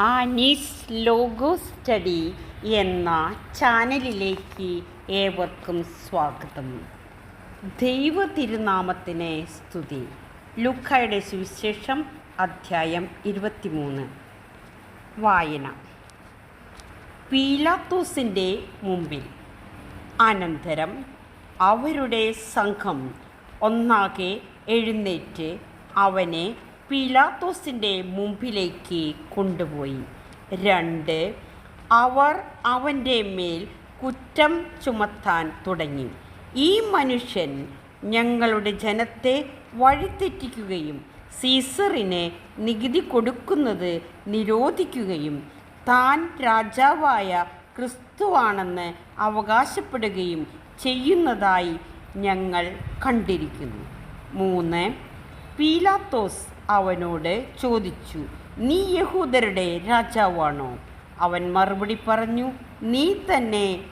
Annie's logo study എന്ന ചാനലിലേക്ക് ഏവർക്കും സ്വാഗതം. ദൈവ തിരുനാമത്തിന് സ്തുതി. ലുക്കായുടെ സുവിശേഷം അധ്യായം ഇരുപത്തിമൂന്ന്. വായന. പീലാത്തോസിന്റെ മുമ്പിൽ അനന്തരം അവരുടെ സംഘം ഒന്നാകെ എഴുന്നേറ്റ് അവനെ പീലാത്തോസിന്റെ മുമ്പിലേക്ക് കൊണ്ടുപോയി. രണ്ട് അവർ അവന്റെ മേൽ കുറ്റം ചുമത്താൻ തുടങ്ങി. ഈ മനുഷ്യൻ ഞങ്ങളുടെ ജനത്തെ വഴിതെറ്റിക്കുകയും സീസറിന് നികുതി കൊടുക്കുന്നത് നിരോധിക്കുകയും താൻ രാജാവായ ക്രിസ്തുവാണെന്ന് അവകാശപ്പെടുകയും ചെയ്യുന്നതായി ഞങ്ങൾ കണ്ടിരിക്കുന്നു. മൂന്ന് പീലാത്തോസ് അവനോട് ചോദിച്ചു നീ യഹൂദരുടെ രാജാവാണോ? അവൻ മറുപടി പറഞ്ഞു നീ തന്നെ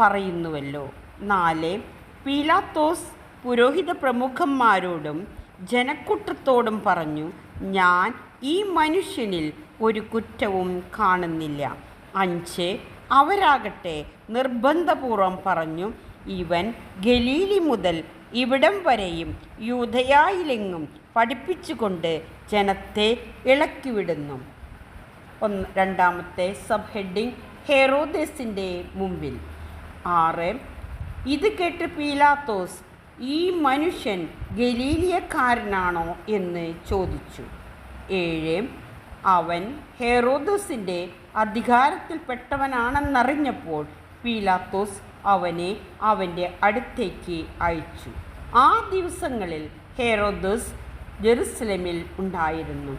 പറയുന്നുവല്ലോ. നാല് പീലാത്തോസ് പുരോഹിത പ്രമുഖന്മാരോടും ജനക്കൂട്ടത്തോടും പറഞ്ഞു ഞാൻ ഈ മനുഷ്യനിൽ ഒരു കുറ്റവും കാണുന്നില്ല. അഞ്ച് അവരാകട്ടെ നിർബന്ധപൂർവം പറഞ്ഞു ഇവൻ ഗലീലി മുതൽ ഇവിടം വരെയും യൂതയായിലെങ്ങും പഠിപ്പിച്ചുകൊണ്ട് ജനത്തെ ഇളക്കിവിടുന്നു. ഒന്ന് രണ്ടാമത്തെ സബ് ഹെഡിങ് ഹെറോദേസിന്റെ മുമ്പിൽ. ആറ് ഇത് കേട്ട് പീലാത്തോസ് ഈ മനുഷ്യൻ ഗലീലിയക്കാരനാണോ? എന്ന് ചോദിച്ചു. ഏഴ് അവൻ ഹെറോദോസിന്റെ അധികാരത്തിൽപ്പെട്ടവനാണെന്നറിഞ്ഞപ്പോൾ പീലാത്തോസ് അവനെ അവന്റെ അടുത്തേക്ക് അയച്ചു. ആ ദിവസങ്ങളിൽ ഹെറോദസ് ജെറുസലേമിൽ ഉണ്ടായിരുന്നു.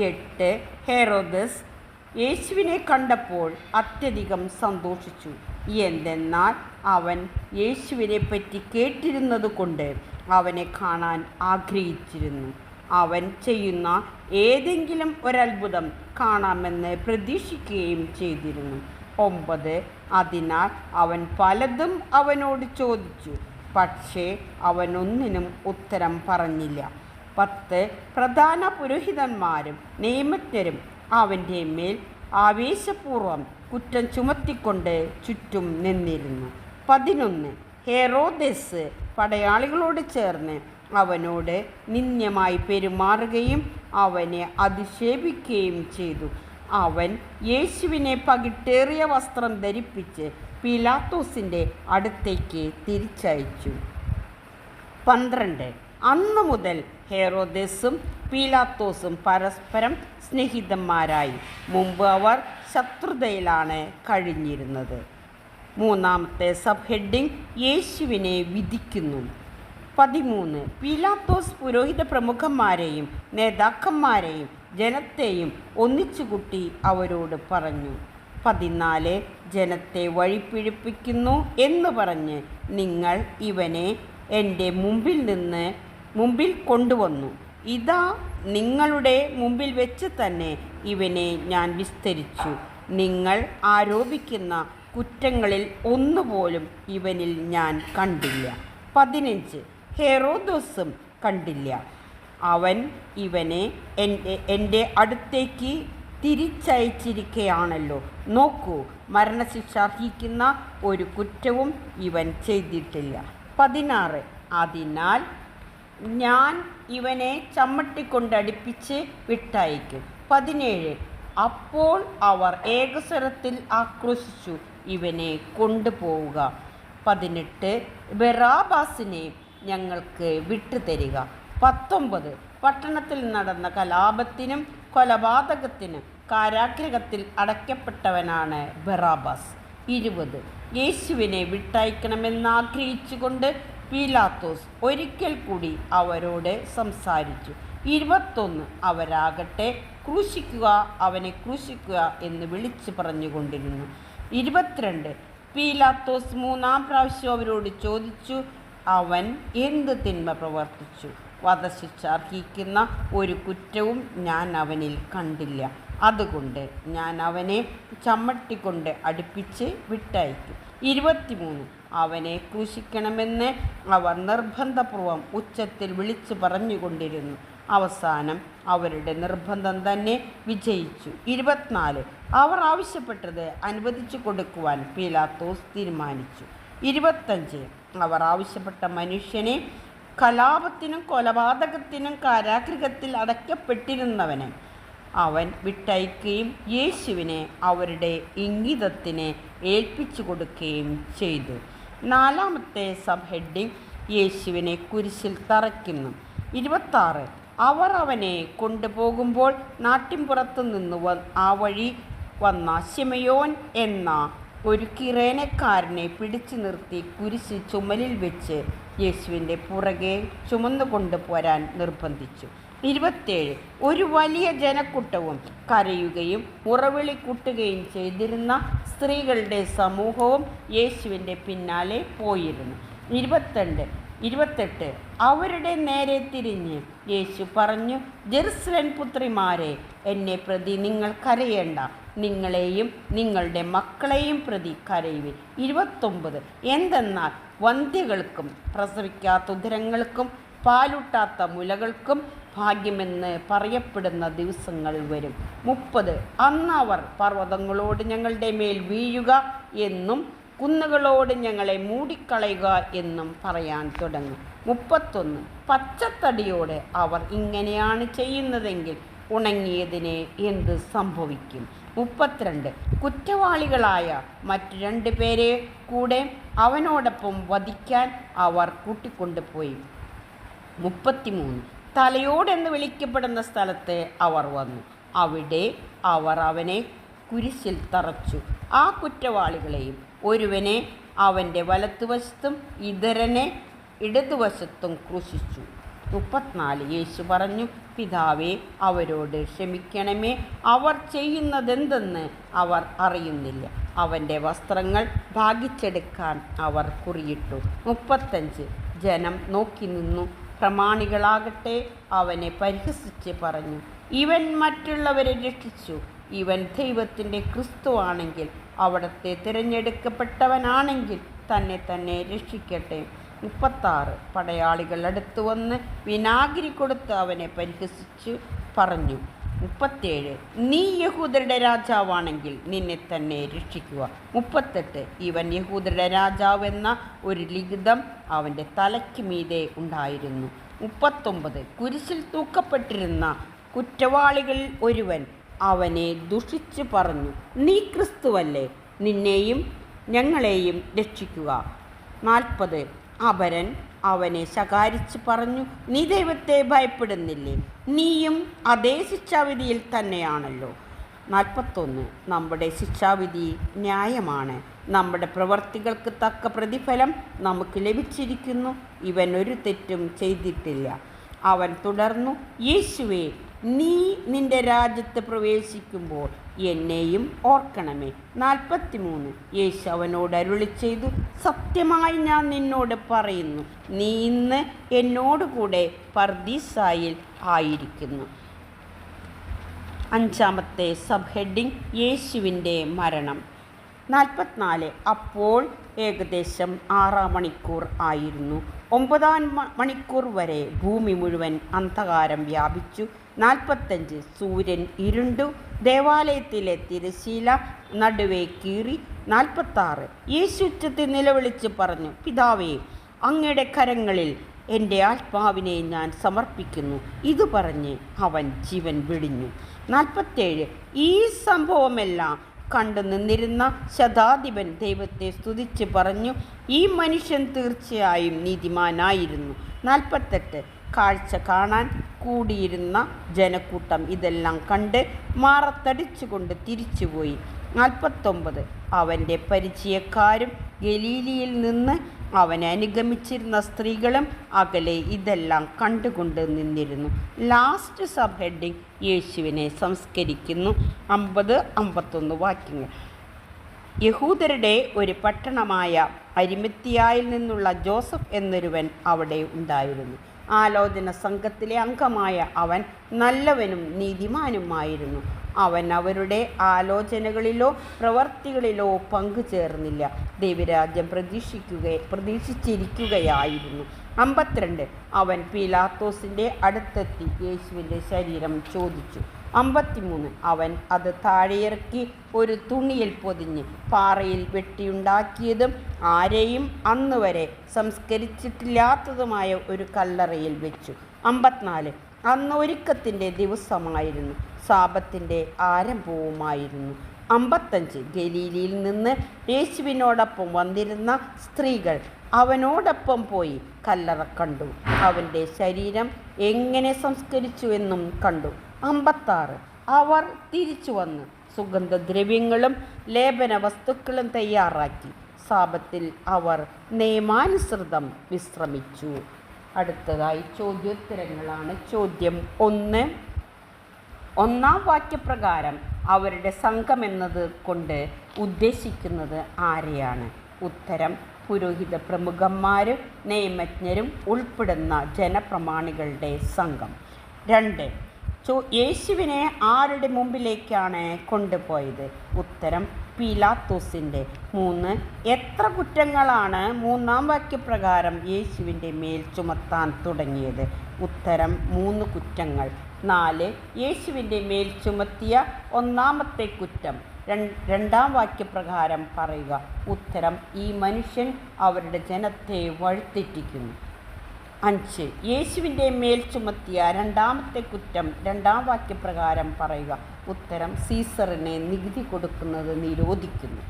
എട്ട് ഹെറോദസ് യേശുവിനെ കണ്ടപ്പോൾ അത്യധികം സന്തോഷിച്ചു. എന്തെന്നാൽ അവൻ യേശുവിനെ പറ്റി കേട്ടിരുന്നത് കൊണ്ട് അവനെ കാണാൻ ആഗ്രഹിച്ചിരുന്നു. അവൻ ചെയ്യുന്ന ഏതെങ്കിലും ഒരത്ഭുതം കാണാമെന്ന് പ്രതീക്ഷിക്കുകയും ചെയ്തിരുന്നു. ഒമ്പത് അതിനാൽ അവൻ പലതും അവനോട് ചോദിച്ചു. പക്ഷേ അവനൊന്നിനും ഉത്തരം പറഞ്ഞില്ല. പത്ത് പ്രധാന പുരോഹിതന്മാരും നിയമജ്ഞരും അവന്റെ മേൽ ആവേശപൂർവം കുറ്റം ചുമത്തിക്കൊണ്ട് ചുറ്റും നിന്നിരുന്നു. പതിനൊന്ന് ഹെറോദസ് പടയാളികളോട് ചേർന്ന് അവനോട് നിന്ദ്യമായി പെരുമാറുകയും അവനെ അധിക്ഷേപിക്കുകയും ചെയ്തു. അവൻ യേശുവിനെ പകിട്ടേറിയ വസ്ത്രം ധരിപ്പിച്ച് പിലാത്തോസിന്റെ അടുത്തേക്ക് തിരിച്ചയച്ചു. പന്ത്രണ്ട് അന്ന് മുതൽ ഹെറോദസും പീലാത്തോസും പരസ്പരം സ്നേഹിതന്മാരായി. മുമ്പ് അവർ ശത്രുതയിലാണ് കഴിഞ്ഞിരുന്നത്. മൂന്നാമത്തെ സബ് ഹെഡിങ് യേശുവിനെ വിധിക്കുന്നു. പതിമൂന്ന് പീലാത്തോസ് പുരോഹിത പ്രമുഖന്മാരെയും നേതാക്കന്മാരെയും ജനത്തെയും ഒന്നിച്ചുകൂട്ടി അവരോട് പറഞ്ഞു പതിനാല് ജനത്തെ വഴിപ്പിഴിപ്പിക്കുന്നു എന്ന് പറഞ്ഞ് നിങ്ങൾ ഇവനെ എന്റെ മുമ്പിൽ നിന്ന് മുമ്പിൽ കൊണ്ടുവന്നു. ഇതാ നിങ്ങളുടെ മുമ്പിൽ വെച്ച് തന്നെ ഇവനെ ഞാൻ വിസ്തരിച്ചു. നിങ്ങൾ ആരോപിക്കുന്ന കുറ്റങ്ങളിൽ ഒന്നുപോലും ഇവനിൽ ഞാൻ കണ്ടില്ല. പതിനഞ്ച്. ഹെറോദോസും കണ്ടില്ല. അവൻ ഇവനെ എന്റെ എന്റെ അടുത്തേക്ക് തിരിച്ചയച്ചിരിക്കുകയാണല്ലോ നോക്കൂ മരണശിക്ഷ അർഹിക്കുന്ന ഒരു കുറ്റവും ഇവൻ ചെയ്തിട്ടില്ല. പതിനാറ്. അതിനാൽ ഞാൻ ഇവനെ ചമ്മട്ടിക്കൊണ്ടടിപ്പിച്ച് വിട്ടയക്കും. പതിനേഴ്. അപ്പോൾ അവർ ഏകസ്വരത്തിൽ ആക്രോശിച്ചു ഇവനെ കൊണ്ടുപോവുക. പതിനെട്ട്. ബെറാബാസിനെ ഞങ്ങൾക്ക് വിട്ടുതരിക. പത്തൊമ്പത്. പട്ടണത്തിൽ നടന്ന കലാപത്തിനും കൊലപാതകത്തിനും കാരാഗ്രഹത്തിൽ അടയ്ക്കപ്പെട്ടവനാണ് ബെറാബാസ്. ഇരുപത്. യേശുവിനെ വിട്ടയക്കണമെന്ന് ആഗ്രഹിച്ചുകൊണ്ട് പീലാത്തോസ് ഒരിക്കൽ കൂടി അവരോട് സംസാരിച്ചു. ഇരുപത്തൊന്ന് അവരാകട്ടെ ക്രൂശിക്കുക അവനെ ക്രൂശിക്കുക എന്ന് വിളിച്ചു പറഞ്ഞുകൊണ്ടിരുന്നു. ഇരുപത്തിരണ്ട് പീലാത്തോസ് മൂന്നാം പ്രാവശ്യം അവരോട് ചോദിച്ചു അവൻ എന്ത് തിന്മ പ്രവർത്തിച്ചു? വധശിക്ഷ അർഹിക്കുന്ന ഒരു കുറ്റവും ഞാൻ അവനിൽ കണ്ടില്ല. അതുകൊണ്ട് ഞാൻ അവനെ ചമ്മട്ടിക്കൊണ്ട് അടുപ്പിച്ച് വിട്ടയക്കും. ഇരുപത്തിമൂന്ന് അവനെ ക്രൂശിക്കണമെന്ന് അവർ നിർബന്ധപൂർവം ഉച്ചത്തിൽ വിളിച്ചു പറഞ്ഞുകൊണ്ടിരുന്നു. അവസാനം അവരുടെ നിർബന്ധം തന്നെ വിജയിച്ചു. ഇരുപത്തിനാല്. അവർ ആവശ്യപ്പെട്ടത് അനുവദിച്ചു കൊടുക്കുവാൻ പീലാത്തോസ് തീരുമാനിച്ചു. ഇരുപത്തഞ്ച്. അവർ ആവശ്യപ്പെട്ട മനുഷ്യനെ കലാപത്തിനും കൊലപാതകത്തിനും കാരാഗൃഹത്തിൽ അടയ്ക്കപ്പെട്ടിരുന്നവനെ അവൻ വിട്ടയക്കുകയും യേശുവിനെ അവരുടെ ഇംഗിതത്തിന് ഏൽപ്പിച്ചു കൊടുക്കുകയും ചെയ്തു. നാലാമത്തെ സബ് ഹെഡിങ് യേശുവിനെ കുരിശിൽ തറയ്ക്കുന്നു. ഇരുപത്താറ് അവർ അവനെ കൊണ്ടുപോകുമ്പോൾ നാട്ടിൻപുറത്തു നിന്ന് ആ വഴി വന്ന ശിമയോൻ എന്ന ഒരു കിറേനക്കാരനെ പിടിച്ചു നിർത്തി കുരിശ് ചുമലിൽ വെച്ച് യേശുവിന്റെ പുറകെ ചുമന്നു കൊണ്ടുപോരാൻ നിർബന്ധിച്ചു. ഇരുപത്തേഴ് ഒരു വലിയ ജനക്കൂട്ടവും കരയുകയും ഉറവിളി കൂട്ടുകയും ചെയ്തിരുന്ന സ്ത്രീകളുടെ സമൂഹവും യേശുവിന്റെ പിന്നാലെ പോയിരുന്നു. ഇരുപത്തിരണ്ട് ഇരുപത്തെട്ട്. അവരുടെ നേരെ തിരിഞ്ഞ് യേശു പറഞ്ഞു ജെറുസലൻ പുത്രിമാരെ എന്നെ പ്രതി നിങ്ങൾ കരയേണ്ട. നിങ്ങളെയും നിങ്ങളുടെ മക്കളെയും പ്രതി കരയുവിൻ. ഇരുപത്തൊമ്പത്. എന്തെന്നാൽ വന്ധ്യകൾക്കും പ്രസവിക്കാത്ത ഉദരങ്ങൾക്കും പാലൂട്ടാത്ത മുലകൾക്കും ഭാഗ്യമെന്ന് പറയപ്പെടുന്ന ദിവസങ്ങൾ വരും. മുപ്പത് അന്ന് അവർ പർവതങ്ങളോട് ഞങ്ങളുടെ മേൽ വീഴുക എന്നും കുന്നുകളോട് ഞങ്ങളെ മൂടിക്കളയുക എന്നും പറയാൻ തുടങ്ങും. മുപ്പത്തൊന്ന് പച്ചത്തടിയോട് അവർ ഇങ്ങനെയാണ് ചെയ്യുന്നതെങ്കിൽ ഉണങ്ങിയതിന് എന്ത് സംഭവിക്കും? മുപ്പത്തിരണ്ട് കുറ്റവാളികളായ മറ്റു രണ്ട് പേരെ കൂടെ അവനോടൊപ്പം വധിക്കാൻ അവർ കൂട്ടിക്കൊണ്ടുപോയി. മുപ്പത്തിമൂന്ന് തലയോടെന്ന് വിളിക്കപ്പെടുന്ന സ്ഥലത്ത് അവർ വന്നു. അവിടെ അവർ അവനെ കുരിശിൽ തറച്ചു. ആ കുറ്റവാളികളെയും ഒരുവനെ അവന്റെ വലത്തുവശത്തും ഇതരനെ ഇടതുവശത്തും ക്രൂശിച്ചു. മുപ്പത്തിനാല് യേശു പറഞ്ഞു പിതാവേ അവരോട് ക്ഷമിക്കണമേ. അവർ ചെയ്യുന്നതെന്തെന്ന് അവർ അറിയുന്നില്ല. അവന്റെ വസ്ത്രങ്ങൾ ഭാഗിച്ചെടുക്കാൻ അവർ കുറിയിട്ടു. മുപ്പത്തഞ്ച് ജനം നോക്കി നിന്നു. പ്രമാണികളാകട്ടെ അവനെ പരിഹസിച്ച് പറഞ്ഞു. ഇവൻ മറ്റുള്ളവരെ രക്ഷിച്ചു. ഇവൻ ദൈവത്തിന്റെ ക്രിസ്തുവാണെങ്കിൽ അവിടത്തെ തിരഞ്ഞെടുക്കപ്പെട്ടവനാണെങ്കിൽ തന്നെ തന്നെ രക്ഷിക്കട്ടെ. മുപ്പത്താറ്. പടയാളികൾ അടുത്തു വന്ന് വിനാഗിരി കൊടുത്ത് അവനെ പരിഹസിച്ചു പറഞ്ഞു. മുപ്പത്തേഴ് നീ യഹൂദരുടെ രാജാവാണെങ്കിൽ നിന്നെ തന്നെ രക്ഷിക്കുക. മുപ്പത്തെട്ട്. ഇവൻ യഹൂദരുടെ രാജാവെന്ന ഒരു ലിഖിതം അവന്റെ തലയ്ക്ക് മീതെ ഉണ്ടായിരുന്നു. മുപ്പത്തൊമ്പത്. കുരിശിൽ തൂക്കപ്പെട്ടിരുന്ന കുറ്റവാളികളിൽ ഒരുവൻ അവനെ ദുഷിച്ചു പറഞ്ഞു നീ ക്രിസ്തുവല്ലേ? നിന്നെയും ഞങ്ങളെയും രക്ഷിക്കുക. നാൽപ്പത്. അപരൻ അവനെ ശകാരിച്ച് പറഞ്ഞു നീ ദൈവത്തെ ഭയപ്പെടുന്നില്ലേ? നീയും അതേ ശിക്ഷാവിധിയിൽ തന്നെയാണല്ലോ. നാൽപ്പത്തൊന്ന് നമ്മുടെ ശിക്ഷാവിധി ന്യായമാണ്. നമ്മുടെ പ്രവർത്തികൾക്ക് തക്ക പ്രതിഫലം നമുക്ക് ലഭിച്ചിരിക്കുന്നു. ഇവൻ ഒരു തെറ്റും ചെയ്തിട്ടില്ല. അവൻ തുടർന്നു യേശുവേ നീ നിന്റെ രാജ്യത്ത് പ്രവേശിക്കുമ്പോൾ എന്നെയും ഓർക്കണമേ. നാൽപ്പത്തി മൂന്ന് യേശു അവനോട് അരുളി ചെയ്തു സത്യമായി ഞാൻ നിന്നോട് പറയുന്നു നീ ഇന്ന് എന്നോടുകൂടെ പർദീസായിൽ ആയിരിക്കുന്നു. അഞ്ചാമത്തെ സബ് ഹെഡിങ് യേശുവിന്റെ മരണം. നാൽപ്പത്തിനാല്. അപ്പോൾ ഏകദേശം ആറാം മണിക്കൂർ ആയിരുന്നു. ഒമ്പതാം മണിക്കൂർ വരെ ഭൂമി മുഴുവൻ അന്ധകാരം വ്യാപിച്ചു. നാൽപ്പത്തഞ്ച്. സൂര്യൻ ഇരുണ്ടു. ദേവാലയത്തിലെ തിരശീല നടുവേ കീറി. നാൽപ്പത്താറ്. യേശുച്ചത്തിൽ നിലവിളിച്ച് പറഞ്ഞു പിതാവേ അങ്ങയുടെ കരങ്ങളിൽ എന്റെ ആത്മാവിനെ ഞാൻ സമർപ്പിക്കുന്നു. ഇത് പറഞ്ഞ് അവൻ ജീവൻ വെടിഞ്ഞു. നാൽപ്പത്തേഴ്. ഈ സംഭവമെല്ലാം കണ്ടു നിന്നിരുന്ന ശതാധിപൻ ദൈവത്തെ സ്തുതിച്ച് പറഞ്ഞു ഈ മനുഷ്യൻ തീർച്ചയായും നീതിമാനായിരുന്നു. നാൽപ്പത്തെട്ട്. കാഴ്ച കാണാൻ കൂടിയിരുന്ന ജനക്കൂട്ടം ഇതെല്ലാം കണ്ട് മാറത്തടിച്ചുകൊണ്ട് തിരിച്ചുപോയി. നാൽപ്പത്തൊമ്പത്. അവന്റെ പരിചയക്കാരും ഗലീലിയിൽ നിന്ന് അവനെ അനുഗമിച്ചിരുന്ന സ്ത്രീകളും അകലെ ഇതെല്ലാം കണ്ടുകൊണ്ട് നിന്നിരുന്നു. ലാസ്റ്റ് സബ് ഹെഡിങ് യേശുവിനെ സംസ്കരിക്കുന്നു. അമ്പത് അമ്പത്തൊന്ന് വാക്യങ്ങൾ. യഹൂദരുടെ ഒരു പട്ടണമായ അരിമത്തിയായിൽ നിന്നുള്ള ജോസഫ് എന്നൊരുവൻ അവിടെ ഉണ്ടായിരുന്നു. ആലോചന സംഘത്തിലെ അംഗമായ അവൻ നല്ലവനും നീതിമാനുമായിരുന്നു. അവൻ അവരുടെ ആലോചനകളിലോ പ്രവർത്തികളിലോ പങ്കുചേർന്നില്ല. ദൈവരാജ്യം പ്രതീക്ഷിക്കുക പ്രതീക്ഷിച്ചിരിക്കുകയായിരുന്നു. അമ്പത്തിരണ്ട് അവൻ പീലാത്തോസിന്റെ അടുത്തെത്തി യേശുവിന്റെ ശരീരം ചോദിച്ചു. അമ്പത്തിമൂന്ന്. അവൻ അത് താഴെയിറക്കി ഒരു തുണിയിൽ പൊതിഞ്ഞ് പാറയിൽ വെട്ടിയുണ്ടാക്കിയതും ആരെയും അന്ന് വരെ സംസ്കരിച്ചിട്ടില്ലാത്തതുമായ ഒരു കല്ലറയിൽ വെച്ചു. അമ്പത്തിനാല്. അന്ന് ഒരുക്കത്തിന്റെ ദിവസമായിരുന്നു. സാപത്തിന്റെ ആരംഭവുമായിരുന്നു. അമ്പത്തഞ്ച്. ഗലീലിയിൽ നിന്ന് യേശുവിനോടൊപ്പം വന്നിരുന്ന സ്ത്രീകൾ അവനോടൊപ്പം പോയി കല്ലറ കണ്ടു. അവന്റെ ശരീരം എങ്ങനെ സംസ്കരിച്ചു എന്നും കണ്ടു. അമ്പത്താറ്. അവർ തിരിച്ചു വന്ന് സുഗന്ധദ്രവ്യങ്ങളും ലേപന വസ്തുക്കളും തയ്യാറാക്കി. സാപത്തിൽ അവർ നിയമാനുസൃതം വിശ്രമിച്ചു. അടുത്തതായി ചോദ്യോത്തരങ്ങളാണ്. ചോദ്യം ഒന്ന്. ഒന്നാം വാക്യപ്രകാരം അവരുടെ സംഘം എന്നത് കൊണ്ട് ഉദ്ദേശിക്കുന്നത് ആരെയാണ്? ഉത്തരം പുരോഹിത പ്രമുഖന്മാരും നിയമജ്ഞരും ഉൾപ്പെടുന്ന ജനപ്രമാണികളുടെ സംഘം. രണ്ട്. ചോ യേശുവിനെ ആരുടെ മുമ്പിലേക്കാണ് കൊണ്ടുപോയത്? ഉത്തരം പീലാത്തോസിന്റെ മൂന്ന്. എത്ര കുറ്റങ്ങളാണ് മൂന്നാം വാക്യപ്രകാരം യേശുവിന്റെ മേൽ ചുമത്താൻ തുടങ്ങിയത്? ഉത്തരം മൂന്ന് കുറ്റങ്ങൾ. നാല്. യേശുവിന്റെ മേൽ ചുമത്തിയ ഒന്നാമത്തെ കുറ്റം. രണ്ടാം വാക്യപ്രകാരം പറയുക. ഉത്തരം ഈ മനുഷ്യൻ അവരുടെ ജനത്തെ വഴിതെറ്റിക്കുന്നു. അഞ്ച്. യേശുവിന്റെ മേൽ ചുമത്തിയ രണ്ടാമത്തെ കുറ്റം രണ്ടാം വാക്യപ്രകാരം പറയുക. ഉത്തരം സീസറിനെ നികുതി കൊടുക്കുന്നത് നിരോധിക്കുന്നു.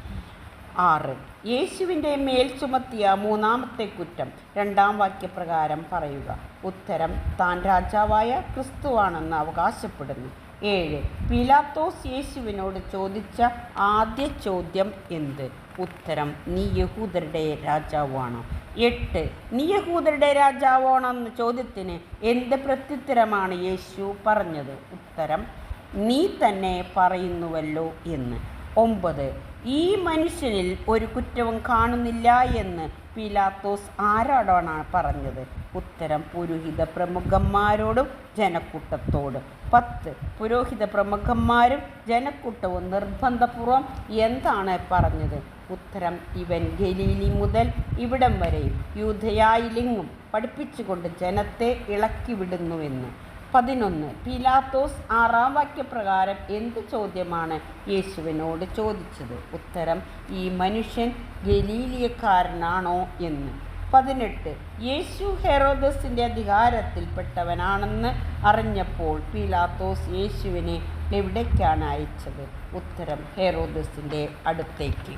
ആറ്. യേശുവിന്റെ മേൽ ചുമത്തിയ മൂന്നാമത്തെ കുറ്റം രണ്ടാം വാക്യപ്രകാരം പറയുക. ഉത്തരം താൻ രാജാവായ ക്രിസ്തുവാണെന്ന് അവകാശപ്പെടുന്നു. ഏഴ്. പീലാത്തോസ് യേശുവിനോട് ചോദിച്ച ആദ്യ ചോദ്യം എന്ത്? ഉത്തരം നീ യഹൂദരുടെ രാജാവാണ്. എട്ട് നീ യഹൂദരുടെ രാജാവാണെന്ന ചോദ്യത്തിന് എന്ത് പ്രത്യുത്തരമാണ് യേശു പറഞ്ഞത്? ഉത്തരം നീ തന്നെ പറയുന്നുവല്ലോ എന്ന്. ഒമ്പത് ഈ മനുഷ്യനിൽ ഒരു കുറ്റവും കാണുന്നില്ല എന്ന് പിലാത്തോസ് ആരോടാണ് പറഞ്ഞത്? ഉത്തരം പുരോഹിത പ്രമുഖന്മാരോടും ജനക്കൂട്ടത്തോടും. പത്ത് പുരോഹിത പ്രമുഖന്മാരും ജനക്കൂട്ടവും നിർബന്ധപൂർവം എന്താണ് പറഞ്ഞത്? ഉത്തരം ഇവൻ ഗലീലി മുതൽ ഇവിടം വരെയും യൂഥയായിലിങ്ങും പഠിപ്പിച്ചുകൊണ്ട് ജനത്തെ ഇളക്കി വിടുന്നുവെന്ന് പതിനൊന്ന് പിലാത്തോസ് ആറാം വാക്യപ്രകാരം എന്ത് ചോദ്യമാണ് യേശുവിനോട് ചോദിച്ചത്? ഉത്തരം ഈ മനുഷ്യൻ ഗലീലിയക്കാരനാണോ എന്ന്. പതിനെട്ട്. യേശു ഹെറോദസിന്റെ അധികാരത്തിൽപ്പെട്ടവനാണെന്ന് അറിഞ്ഞപ്പോൾ പീലാത്തോസ് യേശുവിനെ എവിടേക്കാണ് അയച്ചത്? ഉത്തരം ഹെറോദസിന്റെ അടുത്തേക്ക്.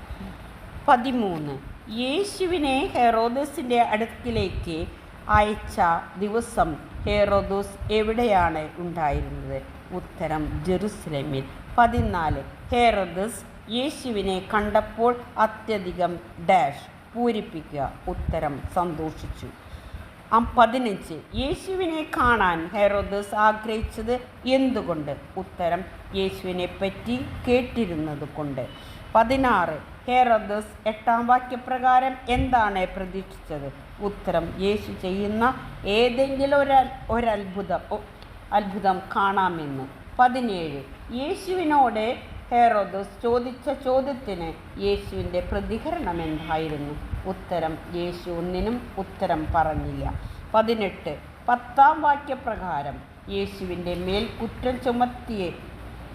പതിമൂന്ന്. യേശുവിനെ ഹെറോദസിന്റെ അടുക്കിലേക്ക് അയച്ച ദിവസം ഹെറോദോസ് എവിടെയാണ് ഉണ്ടായിരുന്നത്? ഉത്തരം ജെറുസലേമിൽ. പതിനാല്. ഹെറോദസ് യേശുവിനെ കണ്ടപ്പോൾ അത്യധികം ഡാഷ്. പൂരിപ്പിക്കുക. ഉത്തരം സന്തോഷിച്ചു. പതിനഞ്ച് യേശുവിനെ കാണാൻ ഹെറോദസ് ആഗ്രഹിച്ചത് എന്തുകൊണ്ട്? ഉത്തരം യേശുവിനെ പറ്റി കേട്ടിരുന്നത് കൊണ്ട് പതിനാറ് ഹെറോദസ് എട്ടാം വാക്യപ്രകാരം എന്താണ് പ്രതീക്ഷിച്ചത്? ഉത്തരം യേശു ചെയ്യുന്ന ഏതെങ്കിലും ഒരു ഒരത്ഭുതം അത്ഭുതം കാണാമെന്ന്. പതിനേഴ് യേശുവിനോട് ഹെറോദസ് ചോദിച്ച ചോദ്യത്തിന് യേശുവിന്റെ പ്രതികരണം എന്തായിരുന്നു ഉത്തരം യേശു ഒന്നിനും ഉത്തരം പറഞ്ഞില്ല. പതിനെട്ട് പത്താം വാക്യപ്രകാരം യേശുവിന്റെ മേൽ കുറ്റം ചുമത്തിയെ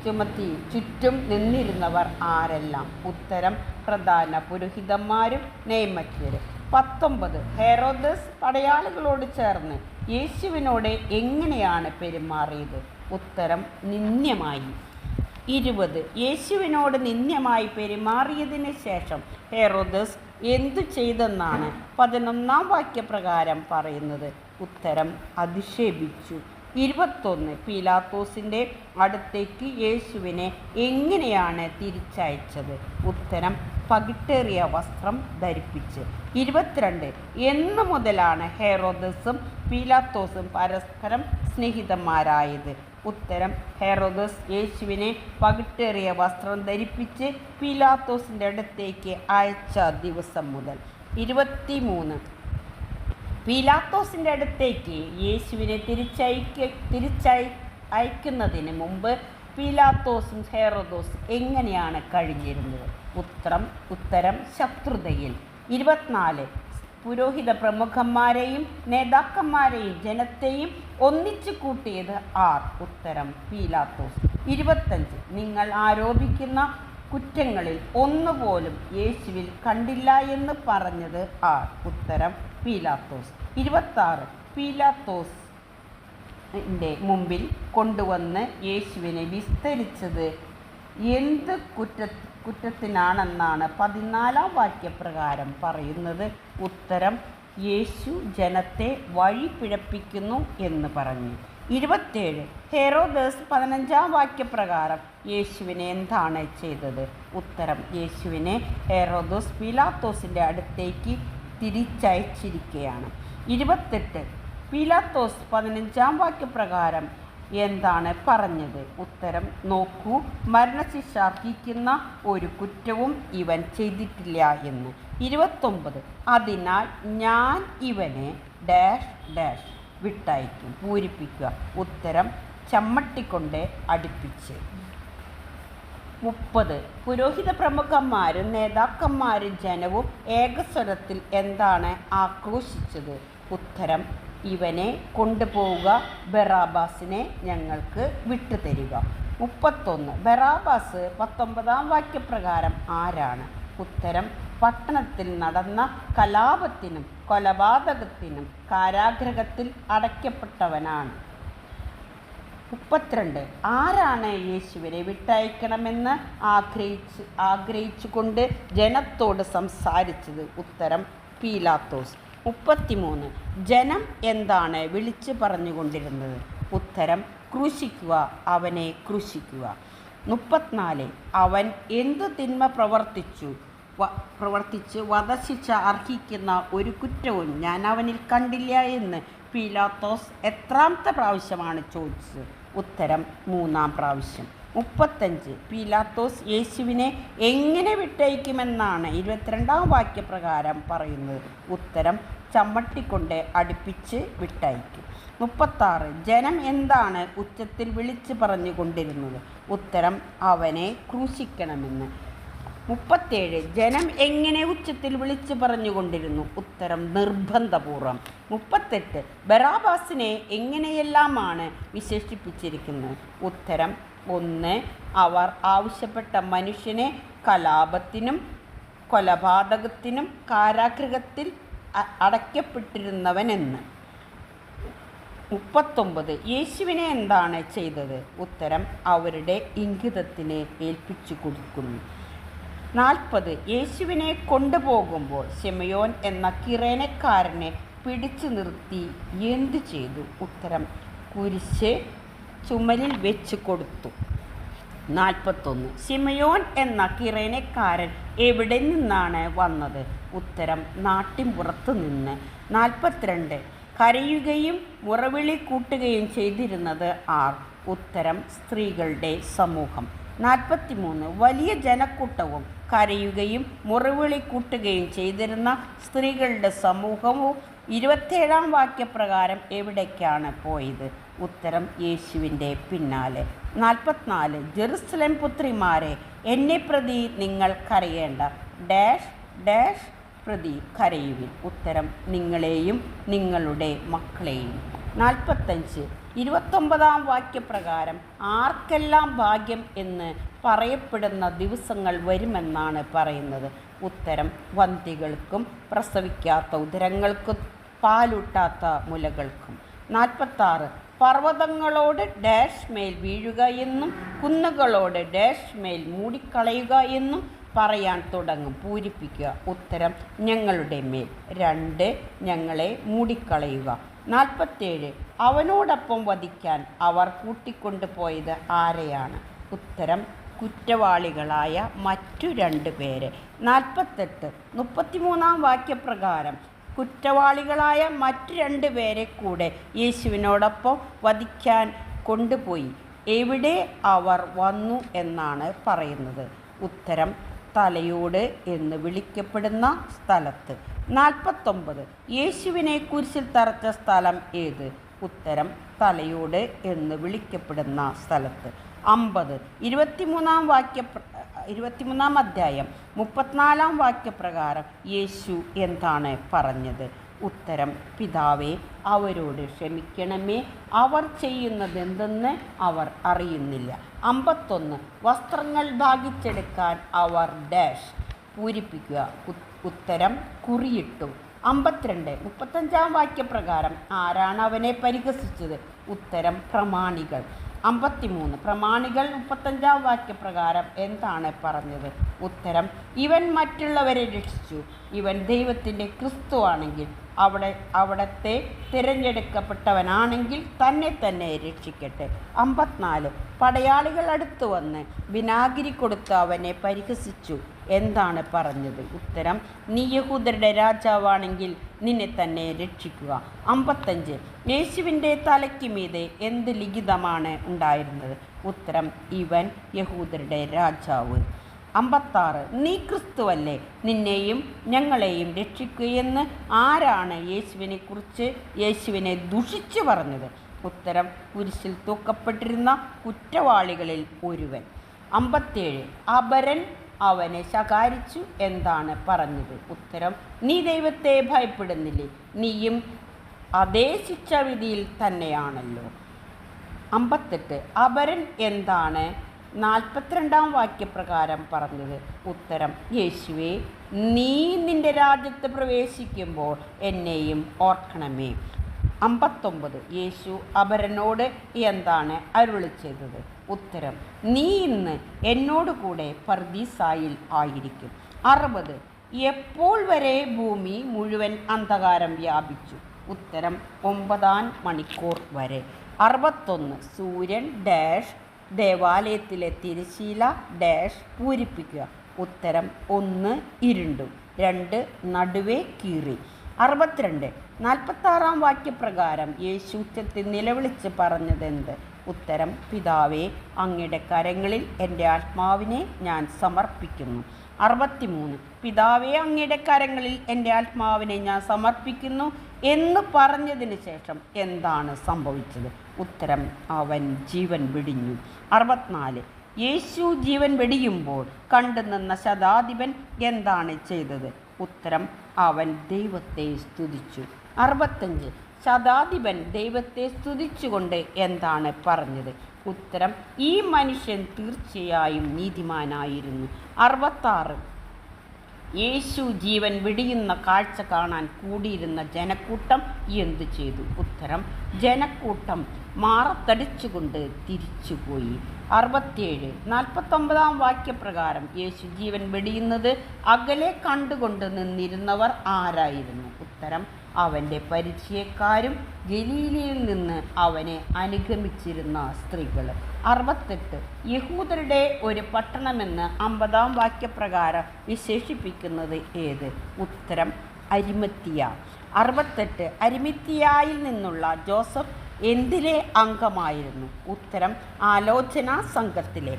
ചുമത്തി ചുറ്റും നിന്നിരുന്നവർ ആരെല്ലാം? ഉത്തരം പ്രധാന പുരോഹിതന്മാരും നിയമജ്ഞരും പത്തൊമ്പത് ഹെറോദസ് പടയാളികളോട് ചേർന്ന് യേശുവിനോട് എങ്ങനെയാണ് പെരുമാറിയത്? ഉത്തരം നിന്ദ്യമായി. ഇരുപത്. യേശുവിനോട് നിന്ദ്യമായി പെരുമാറിയതിന് ശേഷം ഹെറോദസ് എന്തു ചെയ്തെന്നാണ് പതിനൊന്നാം വാക്യപ്രകാരം പറയുന്നത്. ഉത്തരം അധിക്ഷേപിച്ചു ഇരുപത്തൊന്ന് പീലാത്തോസിന്റെ അടുത്തേക്ക് യേശുവിനെ എങ്ങനെയാണ് തിരിച്ചയച്ചത്? ഉത്തരം പകിട്ടേറിയ വസ്ത്രം ധരിപ്പിച്ച്. ഇരുപത്തിരണ്ട് എന്ന് മുതലാണ് ഹെറോദസും പീലാത്തോസും പരസ്പരം സ്നേഹിതന്മാരായത്. ഉത്തരം ഹെറോദസ് യേശുവിനെ പകിട്ടേറിയ വസ്ത്രം ധരിപ്പിച്ച് പീലാത്തോസിന്റെ അടുത്തേക്ക് അയച്ച ദിവസം മുതൽ. ഇരുപത്തിമൂന്ന് പീലാത്തോസിന്റെ അടുത്തേക്ക് യേശുവിനെ തിരിച്ചയക്ക തിരിച്ചയ അയക്കുന്നതിന് മുമ്പ് പീലാത്തോസും ഹേറോദോസും എങ്ങനെയാണ് കഴിഞ്ഞിരുന്നത്? ഉത്തരം ഉത്തരം ശത്രുതയിൽ. ഇരുപത്തിനാല്. പുരോഹിത പ്രമുഖന്മാരെയും നേതാക്കന്മാരെയും ജനത്തെയും ഒന്നിച്ചു കൂട്ടിയത് ആർ? ഉത്തരം പീലാത്തോസ്. ഇരുപത്തഞ്ച്. നിങ്ങൾ ആരോപിക്കുന്ന കുറ്റങ്ങളിൽ ഒന്നുപോലും യേശുവിൽ കണ്ടില്ല എന്ന് പറഞ്ഞത് ആർ? ഉത്തരം പീലാത്തോസ്. ഇരുപത്താറ്. പീലാത്തോസ് മുമ്പിൽ കൊണ്ടുവന്ന് യേശുവിനെ വിസ്തരിച്ചത് എന്ത് കുറ്റ കുറ്റത്തിനാണെന്നാണ് പതിനാലാം വാക്യപ്രകാരം പറയുന്നത്. ഉത്തരം യേശു ജനത്തെ വഴി പിഴപ്പിക്കുന്നു എന്ന് പറഞ്ഞു. ഇരുപത്തേഴ് ഹെറോദേസ് പതിനഞ്ചാം വാക്യപ്രകാരം യേശുവിനെ എന്താണ് ചെയ്തത്? ഉത്തരം യേശുവിനെ ഹെറോദോസ് പീലാത്തോസിന്റെ അടുത്തേക്ക് തിരിച്ചയച്ചിരിക്കുകയാണ് ഇരുപത്തെട്ട്. പീലാത്തോസ് പതിനഞ്ചാം വാക്യപ്രകാരം എന്താണ് പറഞ്ഞത്? ഉത്തരം നോക്കൂ മരണശിക്ഷ അർഹിക്കുന്ന ഒരു കുറ്റവും ഇവൻ ചെയ്തിട്ടില്ല എന്ന്. ഇരുപത്തൊമ്പത്. അതിനാൽ ഞാൻ ഇവനെ ഡാഷ് ഡാഷ്. വിട്ടയക്കും. പൂരിപ്പിക്കുക. ഉത്തരം ചമ്മട്ടിക്കൊണ്ട് അടുപ്പിച്ച്. മുപ്പത്. പുരോഹിത പ്രമുഖന്മാരും നേതാക്കന്മാരും ജനവും ഏകസ്വരത്തിൽ എന്താണ് ആക്രോശിച്ചത്? ഉത്തരം ഇവനെ കൊണ്ടുപോവുക ബറാബാസിനെ ഞങ്ങൾക്ക് വിട്ടുതരിക. മുപ്പത്തൊന്ന്. ബറാബാസ് പത്തൊമ്പതാം വാക്യപ്രകാരം ആരാണ്? ഉത്തരം പട്ടണത്തിൽ നടന്ന കലാപത്തിനും കൊലപാതകത്തിനും കാരാഗ്രഹത്തിൽ അടയ്ക്കപ്പെട്ടവനാണ്. മുപ്പത്തിരണ്ട്. ആരാണ് യേശുവിനെ വിട്ടയക്കണമെന്ന് ആഗ്രഹിച്ച് ആഗ്രഹിച്ചുകൊണ്ട് ജനത്തോട് സംസാരിച്ചത്? ഉത്തരം പീലാത്തോസ്. മുപ്പത്തിമൂന്ന്. ജനം എന്താണ് വിളിച്ചു പറഞ്ഞുകൊണ്ടിരുന്നത്? ഉത്തരം ക്രൂശിക്കുക അവനെ ക്രൂശിക്കുക. മുപ്പത്തിനാല്. അവൻ എന്തു തിന്മ പ്രവർത്തിച്ചു? പ്രവർത്തിച്ച് വധശിക്ഷ അർഹിക്കുന്ന ഒരു കുറ്റവും ഞാൻ അവനിൽ കണ്ടില്ല എന്ന് പീലാത്തോസ് എത്രാമത്തെ പ്രാവശ്യമാണ് ചോദിച്ചത്? ഉത്തരം മൂന്നാം പ്രാവശ്യം. മുപ്പത്തഞ്ച്. പീലാത്തോസ് യേശുവിനെ എങ്ങനെ വിട്ടയക്കുമെന്നാണ് ഇരുപത്തിരണ്ടാം വാക്യപ്രകാരം പറയുന്നത്. ഉത്തരം ചമ്മട്ടിക്കൊണ്ട് അടുപ്പിച്ച് വിട്ടയക്കും. മുപ്പത്താറ്. ജനം എന്താണ് ഉച്ചത്തിൽ വിളിച്ചു പറഞ്ഞുകൊണ്ടിരുന്നത്? ഉത്തരം അവനെ ക്രൂശിക്കണമെന്ന്. മുപ്പത്തേഴ്. ജനം എങ്ങനെ ഉച്ചത്തിൽ വിളിച്ചു പറഞ്ഞുകൊണ്ടിരുന്നു? ഉത്തരം നിർബന്ധപൂർവം മുപ്പത്തെട്ട്. ബറാബാസിനെ എങ്ങനെയെല്ലാമാണ് വിശേഷിപ്പിച്ചിരിക്കുന്നത്? ഉത്തരം ഒന്ന് അവർ ആവശ്യപ്പെട്ട മനുഷ്യനെ കലാപത്തിനും കൊലപാതകത്തിനും കാരാഗൃഹത്തിൽ അടയ്ക്കപ്പെട്ടിരുന്നവനെന്ന്. മുപ്പത്തൊമ്പത്. യേശുവിനെ എന്താണ് ചെയ്തത്? ഉത്തരം അവരുടെ ഇംഗിതത്തിനെ ഏൽപ്പിച്ചു കൊടുക്കുന്നു. നാൽപ്പത്. യേശുവിനെ കൊണ്ടുപോകുമ്പോൾ ശിമയോൻ എന്ന കിറേനക്കാരനെ പിടിച്ചു നിർത്തി എന്തു ചെയ്തു? ഉത്തരം കുരിശ് ചുമലിൽ വെച്ച് കൊടുത്തു. നാൽപ്പത്തൊന്ന്. ശിമയോൻ എന്ന കിറേനക്കാരൻ എവിടെ നിന്നാണ് വന്നത്? ഉത്തരം നാട്ടിൻപുറത്ത് നിന്ന്. നാൽപ്പത്തിരണ്ട്. കരയുകയും മുറവിളി കൂട്ടുകയും ചെയ്തിരുന്നത് ആർ? ഉത്തരം സ്ത്രീകളുടെ സമൂഹം. നാൽപ്പത്തിമൂന്ന്. വലിയ ജനക്കൂട്ടവും കരയുകയും മുറിവിളി കൂട്ടുകയും ചെയ്തിരുന്ന സ്ത്രീകളുടെ സമൂഹവും ഇരുപത്തേഴാം വാക്യപ്രകാരം എവിടേക്കാണ് പോയത്? ഉത്തരം യേശുവിന്റെ പിന്നാലെ. നാൽപ്പത്തിനാല് ജെറുസലേം പുത്രിമാരെ എന്നെ പ്രതി നിങ്ങൾ കരയേണ്ട. ഡാഷ് ഡാഷ് പ്രതി കരയുവിൻ. ഉത്തരം നിങ്ങളെയും നിങ്ങളുടെ മക്കളെയും. നാൽപ്പത്തഞ്ച് ഇരുപത്തൊമ്പതാം വാക്യപ്രകാരം ആർക്കെല്ലാം ഭാഗ്യം എന്ന് പറയപ്പെടുന്ന ദിവസങ്ങൾ വരുമെന്നാണ് പറയുന്നത്. ഉത്തരം വന്തികൾക്കും പ്രസവിക്കാത്ത ഉദരങ്ങൾക്കും പാലൂട്ടാത്ത മുലകൾക്കും. നാൽപ്പത്താറ് പർവതങ്ങളോട് ഡാഷ് മേൽ വീഴുക എന്നും കുന്നുകളോട് ഡാഷ് മേൽ മൂടിക്കളയുക എന്നും പറയാൻ തുടങ്ങും. പൂരിപ്പിക്കുക. ഉത്തരം ഞങ്ങളുടെ മേൽ. രണ്ട് ഞങ്ങളെ മൂടിക്കളയുക. നാൽപ്പത്തേഴ് അവനോടൊപ്പം വധിക്കാൻ അവർ കൂട്ടിക്കൊണ്ടുപോയത് ആരെയാണ്? ഉത്തരം കുറ്റവാളികളായ മറ്റു രണ്ട് പേര്. നാൽപ്പത്തെട്ട്. മുപ്പത്തിമൂന്നാം വാക്യപ്രകാരം കുറ്റവാളികളായ മറ്റു രണ്ട് പേരെ കൂടെ യേശുവിനോടൊപ്പം വധിക്കാൻ കൊണ്ടുപോയി. എവിടെ അവർ വന്നു എന്നാണ് പറയുന്നത്. ഉത്തരം തലയോട് എന്ന് വിളിക്കപ്പെടുന്ന സ്ഥലത്ത്. നാൽപ്പത്തൊമ്പത്. യേശുവിനെ കുരിശിൽ തറച്ച സ്ഥലം ഏത്? ഉത്തരം തലയോട് എന്ന് വിളിക്കപ്പെടുന്ന സ്ഥലത്ത്. അമ്പത്. ഇരുപത്തിമൂന്നാം വാക്യ ഇരുപത്തിമൂന്നാം അധ്യായം മുപ്പത്തിനാലാം വാക്യപ്രകാരം യേശു എന്താണ് പറഞ്ഞത്? ഉത്തരം പിതാവെ അവരോട് ക്ഷമിക്കണമേ. അവർ ചെയ്യുന്നതെന്തെന്ന് അവർ അറിയുന്നില്ല. അമ്പത്തൊന്ന്. വസ്ത്രങ്ങൾ ഭാഗിച്ചെടുക്കാൻ അവർ ഡാഷ്. പൂരിപ്പിക്കുക. ഉത്തരം കുറിയിട്ടു. അമ്പത്തിരണ്ട് മുപ്പത്തഞ്ചാം വാക്യപ്രകാരം ആരാണ് അവനെ പരിഹസിച്ചത്? ഉത്തരം പ്രമാണികൾ. അമ്പത്തിമൂന്ന് പ്രമാണികൾ മുപ്പത്തഞ്ചാം വാക്യപ്രകാരം എന്താണ് പറഞ്ഞത്? ഉത്തരം ഇവൻ മറ്റുള്ളവരെ രക്ഷിച്ചു. ഇവൻ ദൈവത്തിന്റെ ക്രിസ്തു ആണെങ്കിൽ അവിടെ അവിടത്തെ തിരഞ്ഞെടുക്കപ്പെട്ടവനാണെങ്കിൽ തന്നെ തന്നെ രക്ഷിക്കട്ടെ. അമ്പത്തിനാല് പടയാളികൾ അടുത്തു വന്ന് വിനാഗിരി കൊടുത്ത് അവനെ പരിഹസിച്ചു. എന്താണ് പറഞ്ഞത്? ഉത്തരം നീ യഹൂദരുടെ രാജാവാണെങ്കിൽ നിന്നെ തന്നെ രക്ഷിക്കുക. അമ്പത്തഞ്ച് യേശുവിന്റെ തലയ്ക്ക് മീതെ എന്ത് ലിഖിതമാണ് ഉണ്ടായിരുന്നത്? ഉത്തരം ഇവൻ യഹൂദരുടെ രാജാവ്. അമ്പത്താറ്. നീ ക്രിസ്തുവല്ലേ? നിന്നെയും ഞങ്ങളെയും രക്ഷിക്കുകയെന്ന് ആരാണ് യേശുവിനെ കുറിച്ച് യേശുവിനെ ദുഷിച്ചു പറഞ്ഞത്? ഉത്തരം കുരിശിൽ തൂക്കപ്പെട്ടിരുന്ന കുറ്റവാളികളിൽ ഒരുവൻ. അമ്പത്തേഴ്. അപരൻ അവനെ ശകാരിച്ചു എന്താണ് പറഞ്ഞത്. ഉത്തരം നീ ദൈവത്തെ ഭയപ്പെടുന്നില്ലേ? നീയും അതേ ശിക്ഷാവിധിയിൽ തന്നെയാണല്ലോ. അമ്പത്തെട്ട്. അപരൻ എന്താണ് നാൽപ്പത്തിരണ്ടാം വാക്യപ്രകാരം പറഞ്ഞത് ഉത്തരം യേശുവേ നീ നിന്റെ രാജ്യത്ത് പ്രവേശിക്കുമ്പോൾ എന്നെയും ഓർക്കണമേ. അമ്പത്തൊമ്പത് യേശു അപരനോട് എന്താണ് അരുളി ചെയ്തത്? ഉത്തരം നീ ഇന്ന് എന്നോട് കൂടെ പർദീസായിൽ ആയിരിക്കും. അറുപത് എപ്പോൾ വരെ ഭൂമി മുഴുവൻ അന്ധകാരം വ്യാപിച്ചു? ഉത്തരം ഒമ്പതാം മണിക്കൂർ വരെ. അറുപത്തൊന്ന് സൂര്യൻ ഡാഷ് ദേവാലയത്തിലെ തിരശീല ഡാഷ് പൂരിപ്പിക്കുക. ഉത്തരം ഒന്ന് ഇരുണ്ടു. രണ്ട് നടുവേ കീറി. അറുപത്തിരണ്ട്. നാൽപ്പത്താറാം വാക്യപ്രകാരം യേശു ഉച്ചത്തിൽ നിലവിളിച്ച് പറഞ്ഞതെന്ത്? ഉത്തരം പിതാവേ അങ്ങയുടെ കരങ്ങളിൽ എന്റെ ആത്മാവിനെ ഞാൻ സമർപ്പിക്കുന്നു. അറുപത്തിമൂന്ന്. പിതാവേ അങ്ങയുടെ കരങ്ങളിൽ എന്റെ ആത്മാവിനെ ഞാൻ സമർപ്പിക്കുന്നു. എന്ന് പറഞ്ഞതിന് ശേഷം എന്താണ് സംഭവിച്ചത്? ഉത്തരം അവൻ ജീവൻ വെടിഞ്ഞു. അറുപത്തിനാല് യേശു ജീവൻ വെടിയുമ്പോൾ കണ്ടു നിന്ന ശതാധിപൻ എന്താണ് ചെയ്തത്? ഉത്തരം അവൻ ദൈവത്തെ സ്തുതിച്ചു. അറുപത്തഞ്ച് ശതാധിപൻ ദൈവത്തെ സ്തുതിച്ചുകൊണ്ട് എന്താണ് പറഞ്ഞത്? ഉത്തരം ഈ മനുഷ്യൻ തീർച്ചയായും നീതിമാനായിരുന്നു. അറുപത്താറ് യേശു ജീവൻ വെടിയുന്ന കാഴ്ച കാണാൻ കൂടിയിരുന്ന ജനക്കൂട്ടം എന്തു ചെയ്തു? ഉത്തരം ജനക്കൂട്ടം മാറത്തടിച്ചുകൊണ്ട് തിരിച്ചുപോയി. അറുപത്തിയേഴ് നാൽപ്പത്തൊമ്പതാം വാക്യപ്രകാരം യേശു ജീവൻ വെടിയുന്നത് അകലെ കണ്ടുകൊണ്ട് നിന്നിരുന്നവർ ആരായിരുന്നു? ഉത്തരം അവന്റെ പരിചയക്കാരും ഗലീലയിൽ നിന്ന് അവനെ അനുഗമിച്ചിരുന്ന സ്ത്രീകൾ അറുപത്തെട്ട്. യഹൂദരുടെ ഒരു പട്ടണമെന്ന് അമ്പതാം വാക്യപ്രകാരം വിശേഷിപ്പിക്കുന്നത് ഏത്? ഉത്തരം അരിമത്തിയ അറുപത്തെട്ട്. അരിമിത്തിയായിൽ നിന്നുള്ള ജോസഫ് എന്തിലെ അംഗമായിരുന്നു? ഉത്തരം ആലോചനാ സംഘത്തിലെ.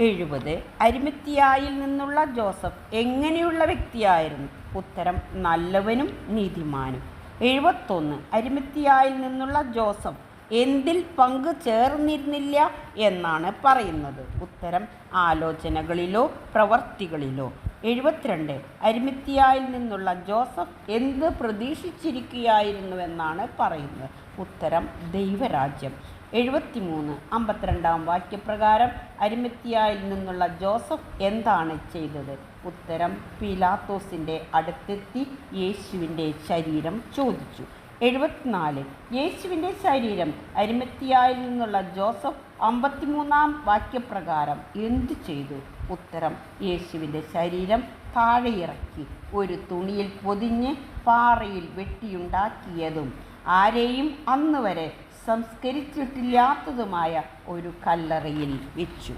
എഴുപത്. അരിമത്തിയായിൽ നിന്നുള്ള ജോസഫ് എങ്ങനെയുള്ള വ്യക്തിയായിരുന്നു? ഉത്തരം നല്ലവനും നീതിമാനും. എഴുപത്തൊന്ന്. അരിമത്തിയായിൽ നിന്നുള്ള ജോസഫ് എന്തിൽ പങ്കു ചേർന്നിരുന്നില്ല എന്നാണ് പറയുന്നത്. ഉത്തരം ആലോചനകളിലോ പ്രവർത്തികളിലോ. എഴുപത്തിരണ്ട്. അരിമിത്തിയായിൽ നിന്നുള്ള ജോസഫ് എന്ത് പ്രതീക്ഷിച്ചിരിക്കുകയായിരുന്നുവെന്നാണ് പറയുന്നത്. ഉത്തരം ദൈവരാജ്യം. എഴുപത്തിമൂന്ന്. അമ്പത്തിരണ്ടാം വാക്യപ്രകാരം അരിമത്തിയായിൽ നിന്നുള്ള ജോസഫ് എന്താണ് ചെയ്തത്? ഉത്തരം പീലാത്തോസിന്റെ അടുത്തെത്തി യേശുവിന്റെ ശരീരം ചോദിച്ചു. എഴുപത്തിനാല്. യേശുവിന്റെ ശരീരം അരിമത്തിയായിൽ നിന്നുള്ള ജോസഫ് അമ്പത്തിമൂന്നാം വാക്യപ്രകാരം എന്തു ചെയ്തു? ഉത്തരം യേശുവിന്റെ ശരീരം താഴെയിറക്കി ഒരു തുണിയിൽ പൊതിഞ്ഞ് പാറയിൽ വെട്ടിയുണ്ടാക്കിയതും ആരെയും അന്ന് വരെ സംസ്കരിച്ചിട്ടില്ലാത്തതുമായ ഒരു കല്ലറയിൽ വെച്ചു.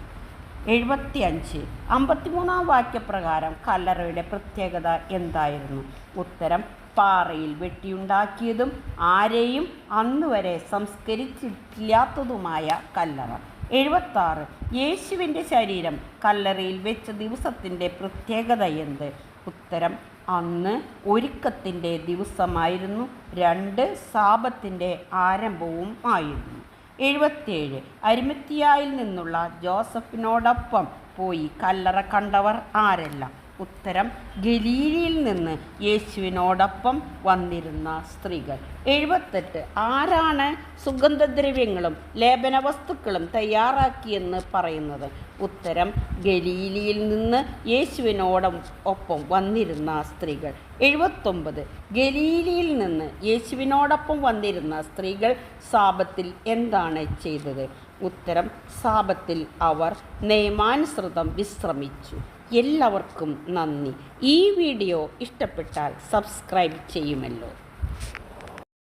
എഴുപത്തി അഞ്ച് അമ്പത്തിമൂന്നാം വാക്യപ്രകാരം കല്ലറയുടെ പ്രത്യേകത എന്തായിരുന്നു? ഉത്തരം പാറയിൽ വെട്ടിയുണ്ടാക്കിയതും ആരെയും അന്നുവരെ സംസ്കരിച്ചിട്ടില്ലാത്തതുമായ കല്ലറ. എഴുപത്താറ്. യേശുവിന്റെ ശരീരം കല്ലറയിൽ വെച്ച ദിവസത്തിന്റെ പ്രത്യേകത എന്ത്? ഉത്തരം അന്ന് ഒരുക്കത്തിന്റെ ദിവസമായിരുന്നു. രണ്ട് സാപത്തിന്റെ ആരംഭവും ആയിരുന്നു. എഴുപത്തിയേഴ് അരിമത്തിയായിൽ നിന്നുള്ള ജോസഫിനോടൊപ്പം പോയി കല്ലറ കണ്ടവർ ആരെല്ലാം? ഉത്തരം ഗലീലിയിൽ നിന്ന് യേശുവിനോടൊപ്പം വന്നിരുന്ന സ്ത്രീകൾ. എഴുപത്തെട്ട്. ആരാണ് സുഗന്ധദ്രവ്യങ്ങളും ലേപന വസ്തുക്കളും തയ്യാറാക്കിയെന്ന് പറയുന്നത്? ഉത്തരം ഗലീലിയിൽ നിന്ന് യേശുവിനോടം ഒപ്പം വന്നിരുന്ന സ്ത്രീകൾ. എഴുപത്തൊമ്പത്. ഗലീലിയിൽ നിന്ന് യേശുവിനോടൊപ്പം വന്നിരുന്ന സ്ത്രീകൾ സാപത്തിൽ എന്താണ് ചെയ്തത്? ഉത്തരം സാപത്തിൽ അവർ നിയമാനുസൃതം വിശ്രമിച്ചു. എല്ലാവർക്കും നന്ദി. ഈ വീഡിയോ ഇഷ്ടപ്പെട്ടാൽ സബ്സ്ക്രൈബ് ചെയ്യുമല്ലോ.